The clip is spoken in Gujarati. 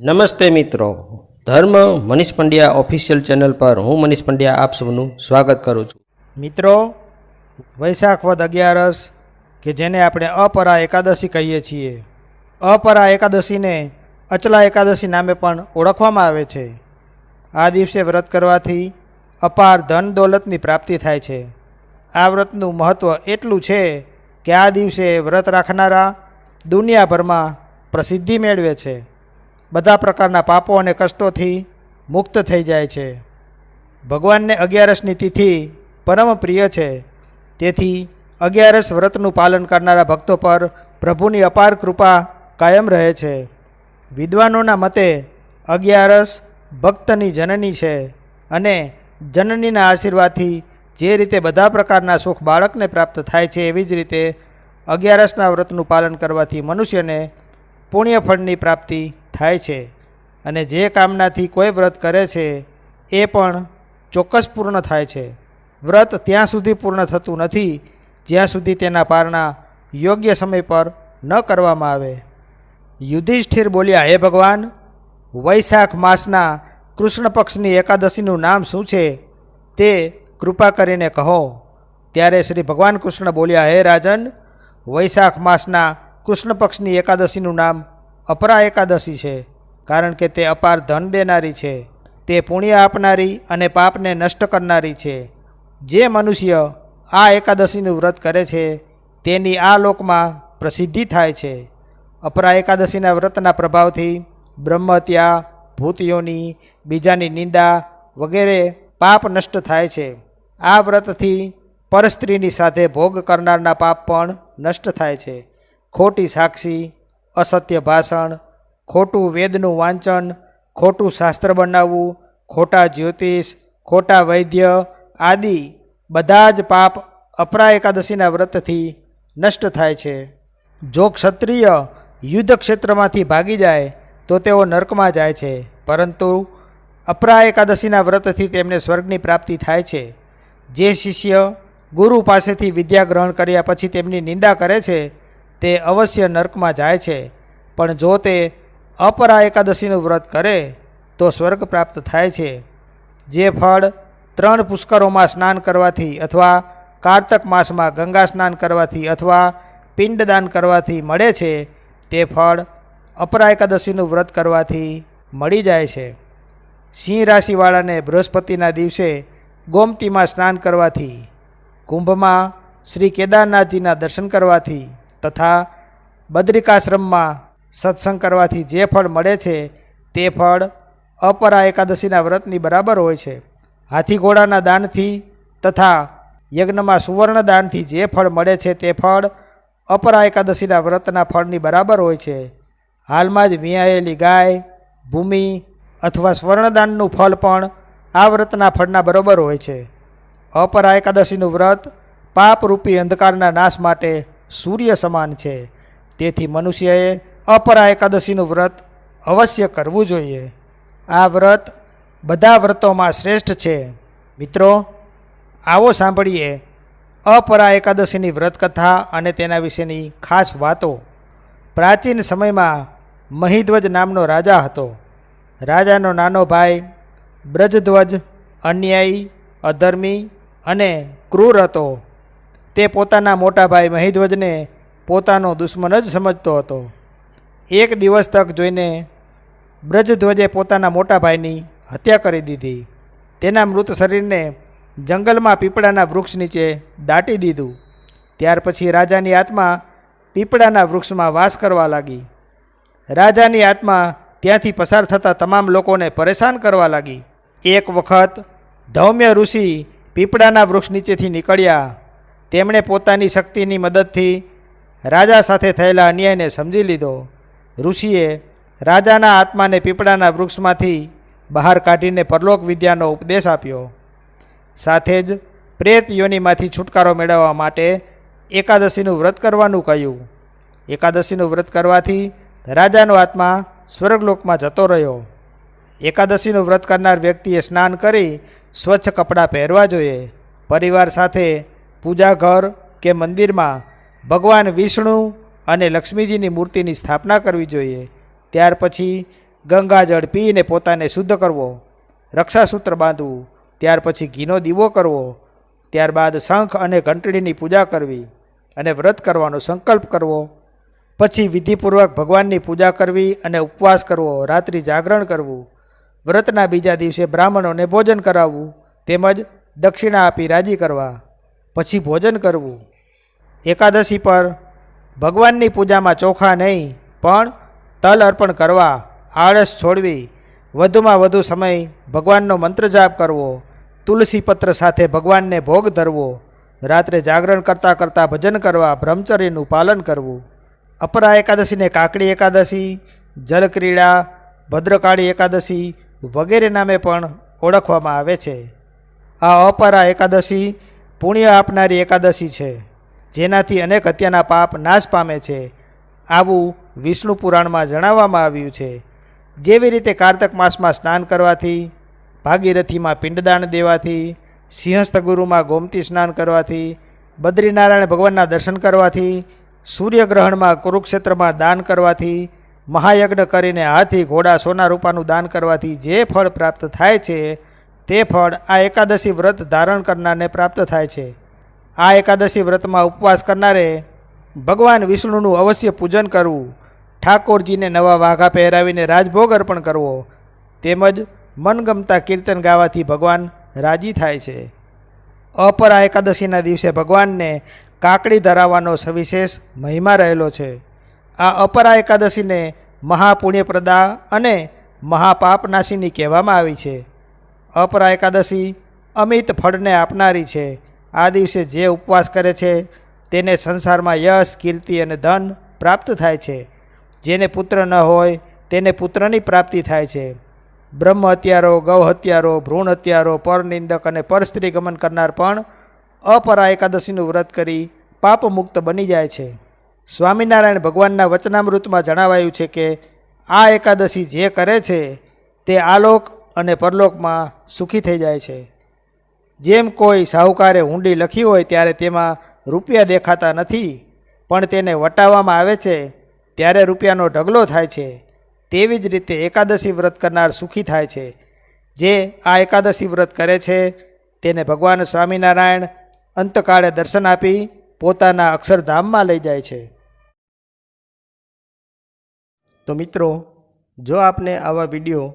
નમસ્તે મિત્રો. ધર્મ મનીષ પંડ્યા ઓફિશિયલ ચેનલ પર હું મનીષ પંડ્યા આપ સૌનું સ્વાગત કરું છું. મિત્રો, વૈશાખ વદ અગિયારસ, કે જેને આપણે અપરા એકાદશી કહીએ છીએ. અપરા એકાદશીને અચલા એકાદશી નામે પણ ઓળખવામાં આવે છે. આ દિવસે વ્રત કરવાથી અપાર ધન દોલતની પ્રાપ્તિ થાય છે. આ વ્રતનું મહત્ત્વ એટલું છે કે આ દિવસે વ્રત રાખનારા દુનિયાભરમાં પ્રસિદ્ધિ મેળવે છે. બધા પ્રકારના પાપો અને કષ્ટોથી મુક્ત થઈ જાય છે. ભગવાનને અગિયારસની તિથિ પરમ પ્રિય છે. તેથી અગિયારસ વ્રતનું પાલન કરનારા ભક્તો પર પ્રભુની અપાર કૃપા કાયમ રહે છે. વિદ્વાનોના મતે અગિયારસ ભક્તની જનની છે અને જનનીના આશીર્વાદથી જે રીતે બધા પ્રકારના સુખ બાળકને પ્રાપ્ત થાય છે એવી જ રીતે અગિયારસના વ્રતનું પાલન કરવાથી મનુષ્યને પુણ્યફળની પ્રાપ્તિ થાય છે અને જે કામનાથી કોઈ વ્રત કરે છે, એ પણ ચોક્કસ પૂર્ણ થાય છે. વ્રત ત્યાં સુધી પૂર્ણ થતું નથી, જ્યાં સુધી તેના પારણા યોગ્ય સમય પર ન કરવામાં આવે. યુધિષ્ઠિર બોલ્યા, હે ભગવાન, વૈશાખ માસના કૃષ્ણ પક્ષની એકાદશીનું નામ શું છે તે કૃપા કરીને કહો. ત્યારે શ્રી ભગવાન કૃષ્ણ બોલ્યા, હે રાજન, વૈશાખ માસના કૃષ્ણ પક્ષની એકાદશીનું નામ અપરા એકાદશી છે, કારણ કે તે અપાર ધન દેનારી છે. તે પુણ્ય આપનારી અને પાપને નષ્ટ કરનારી છે. જે મનુષ્ય આ એકાદશીનું વ્રત કરે છે, તેની આ લોકમાં પ્રસિદ્ધિ થાય છે. અપરા એકાદશીના વ્રતના પ્રભાવથી બ્રહ્મત્યા ભૂતિઓની, બીજાની નિંદા વગેરે પાપ નષ્ટ થાય છે. આ વ્રતથી પરસ્ત્રીની સાથે ભોગ કરનારના પાપ પણ નષ્ટ થાય છે. ખોટી સાક્ષી અસત્ય ભાષણ, ખોટું વેદનું વાંચન, ખોટું શાસ્ત્ર બનાવવું, ખોટા જ્યોતિષ, ખોટા વૈદ્ય આદિ બધા જ પાપ અપરા એકાદશીના વ્રતથી નષ્ટ થાય છે. જો ક્ષત્રિય યુદ્ધ ક્ષેત્રમાંથી ભાગી જાય, તો તેઓ નર્કમાં જાય છે, પરંતુ અપરા એકાદશીના વ્રતથી તેમને સ્વર્ગની પ્રાપ્તિ થાય છે. જે શિષ્ય ગુરુ પાસેથી વિદ્યા ગ્રહણ કર્યા પછી તેમની નિંદા કરે છે તે અવશ્ય નર્કમાં જાય છે. પણ જો તે અપરા એકાદશીનું વ્રત કરે, તો સ્વર્ગ પ્રાપ્ત થાય છે. જે ફળ ત્રણ પુષ્કરોમાં સ્નાન કરવાથી અથવા કારતક માસમાં ગંગા સ્નાન કરવાથી અથવા પિંડદાન કરવાથી મળે છે, તે ફળ અપરા એકાદશીનું વ્રત કરવાથી મળી જાય છે. સિંહ રાશિવાળાને બૃહસ્પતિના દિવસે ગોમતીમાં સ્નાન કરવાથી, કુંભમાં શ્રી કેદારનાથજીના દર્શન કરવાથી તથા બદ્રિકાશ્રમમાં સત્સંગ કરવાથી જે ફળ મળે છે, તે ફળ અપરા એકાદશીના વ્રતની બરાબર હોય છે. હાથી ઘોડાના દાનથી તથા યજ્ઞમાં સુવર્ણ દાનથી જે ફળ મળે છે, તે ફળ અપરા એકાદશીના વ્રતના ફળની બરાબર હોય છે. હાલમાં જ વિયાયેલી ગાય, ભૂમિ અથવા સ્વર્ણદાનનું ફળ પણ આ વ્રતના ફળના બરોબર હોય છે. અપરા એકાદશીનું વ્રત પાપરૂપી અંધકારના નાશ માટે સૂર્ય સમાન છે. તેથી મનુષ્યએ અપરા એકાદશીનું વ્રત અવશ્ય કરવું જોઈએ. આ વ્રત બધા વ્રતોમાં શ્રેષ્ઠ છે. મિત્રો, આવો સાંભળીએ અપરા એકાદશીની વ્રત કથા અને તેના વિશેની ખાસ વાતો. પ્રાચીન સમયમાં મહિધ્વજ નામનો રાજા હતો. રાજાનો નાનો ભાઈ બ્રજધ્વજ, અન્યાયી, અધર્મી અને ક્રૂર હતો. તે પોતાના મોટા ભાઈ મહિધ્વજને પોતાનો દુશ્મન જ સમજતો હતો. એક દિવસ તક જોઈને બ્રજધ્વજે પોતાના મોટા ભાઈની હત્યા કરી દીધી. તેના મૃત શરીરને જંગલમાં પીપળાના વૃક્ષ નીચે દાટી દીધું. ત્યાર પછી રાજાની આત્મા પીપળાના વૃક્ષમાં વાસ કરવા લાગી. રાજાની આત્મા ત્યાંથી પસાર થતા તમામ લોકોને પરેશાન કરવા લાગી. એક વખત ધૌમ્ય ઋષિ પીપળાના વૃક્ષ નીચેથી નીકળ્યા. તેમણે પોતાની શક્તિની મદદથી રાજા સાથે થયેલા અન્યાયને સમજી લીધો. ઋષિએ રાજાના આત્માને પીપળાના વૃક્ષમાંથી બહાર કાઢીને પરલોક વિદ્યાનો ઉપદેશ આપ્યો. સાથે જ પ્રેત યોનિમાંથી છુટકારો મેળવવા માટે એકાદશીનું વ્રત કરવાનું કહ્યું. એકાદશીનું વ્રત કરવાથી રાજાનો આત્મા સ્વર્ગલોકમાં જતો રહ્યો. એકાદશીનું વ્રત કરનાર વ્યક્તિએ સ્નાન કરી સ્વચ્છ કપડાં પહેરવા જોઈએ. પરિવાર સાથે પૂજા ઘર કે મંદિરમાં ભગવાન વિષ્ણુ અને લક્ષ્મીજીની મૂર્તિની સ્થાપના કરવી જોઈએ. ત્યાર પછી ગંગાજળ પીને પોતાને શુદ્ધ કરવો, રક્ષાસૂત્ર બાંધવું, ત્યાર પછી ઘીનો દીવો કરવો, ત્યારબાદ શંખ અને ઘંટડીની પૂજા કરવી અને વ્રત કરવાનો સંકલ્પ કરવો. પછી વિધિપૂર્વક ભગવાનની પૂજા કરવી અને ઉપવાસ કરવો, રાત્રિ જાગરણ કરવું, વ્રતના બીજા દિવસે બ્રાહ્મણોને ભોજન કરાવવું, તેમજ દક્ષિણા આપી રાજી કરવા. પછી ભોજન કરવું. એકાદશી પર ભગવાનની પૂજામાં ચોખા નહીં, પણ તલ અર્પણ કરવા, આળસ છોડવી, વધુમાં વધુ સમય ભગવાનનો મંત્ર જાપ કરવો, તુલસી પત્ર સાથે ભગવાનને ભોગ ધરવો, રાત્રે જાગરણ કરતાં કરતાં ભજન કરવા, બ્રહ્મચર્યનું પાલન કરવું. અપરા એકાદશીને કાકડી એકાદશી, જલક્રીડા, ભદ્રકાળી એકાદશી વગેરે નામે પણ ઓળખવામાં આવે છે. આ અપરા એકાદશી પુણ્ય આપનારી એકાદશી છે, જેનાથી અનેક હત્યાના પાપ નાશ પામે છે, આવું વિષ્ણુ પુરાણમાં જણાવવામાં આવ્યું છે. જેવી રીતે કારતક માસમાં સ્નાન કરવાથી, ભાગીરથીમાં પિંડદાન દેવાથી, સિંહસ્થ ગુરુમાં ગોમતી સ્નાન કરવાથી, બદ્રીનારાયણ ભગવાનના દર્શન કરવાથી, સૂર્યગ્રહણમાં કુરુક્ષેત્રમાં દાન કરવાથી, મહાયજ્ઞ કરીને હાથી, ઘોડા, સોના રૂપાનું દાન કરવાથી જે ફળ પ્રાપ્ત થાય છે તે ફળ આ એકાદશી વ્રત ધારણ કરનારને પ્રાપ્ત થાય છે. આ એકાદશી વ્રતમાં ઉપવાસ કરનારે ભગવાન વિષ્ણુનું અવશ્ય પૂજન કરવું, ઠાકોરજીને નવા વાઘા પહેરાવીને રાજભોગ અર્પણ કરવો, તેમજ મનગમતા કીર્તન ગાવાથી ભગવાન રાજી થાય છે. અપરા એકાદશીના દિવસે ભગવાનને કાકડી ધરાવવાનો સવિશેષ મહિમા રહેલો છે. આ અપરા એકાદશીને મહાપુણ્યપ્રદા અને મહાપાપનાશીની કહેવામાં આવી છે. અપરા એકાદશી અમિત ફળને આપનારી છે. આ દિવસે જે ઉપવાસ કરે છે, તેને સંસારમાં યશ, કીર્તિ અને ધન પ્રાપ્ત થાય છે. જેને પુત્ર ન હોય, તેને પુત્રની પ્રાપ્તિ થાય છે. બ્રહ્મ હત્યારો, ગૌ હત્યારો, ભ્રૂણ હત્યારો, પરનિંદક અને પરસ્ત્રી ગમન કરનાર પણ અપરા એકાદશીનું વ્રત કરી પાપમુક્ત બની જાય છે. સ્વામિનારાયણ ભગવાનના વચનામૃતમાં જણાવાયું છે કે, આ એકાદશી જે કરે છે, તે આલોક અને પરલોકમાં સુખી થઈ જાય છે. જેમ કોઈ સાહુકારે હુંડી લખી હોય ત્યારે તેમાં રૂપિયા દેખાતા નથી, પણ તેને વટાવવામાં આવે છે, ત્યારે રૂપિયાનો ઢગલો થાય છે. તેવી જ રીતે એકાદશી વ્રત કરનાર સુખી થાય છે. જે આ એકાદશી વ્રત કરે છે, તેને ભગવાન સ્વામિનારાયણ અંતકાળે દર્શન આપી પોતાના અક્ષરધામમાં લઈ જાય છે. તો મિત્રો, જો આપને આવા વીડિયો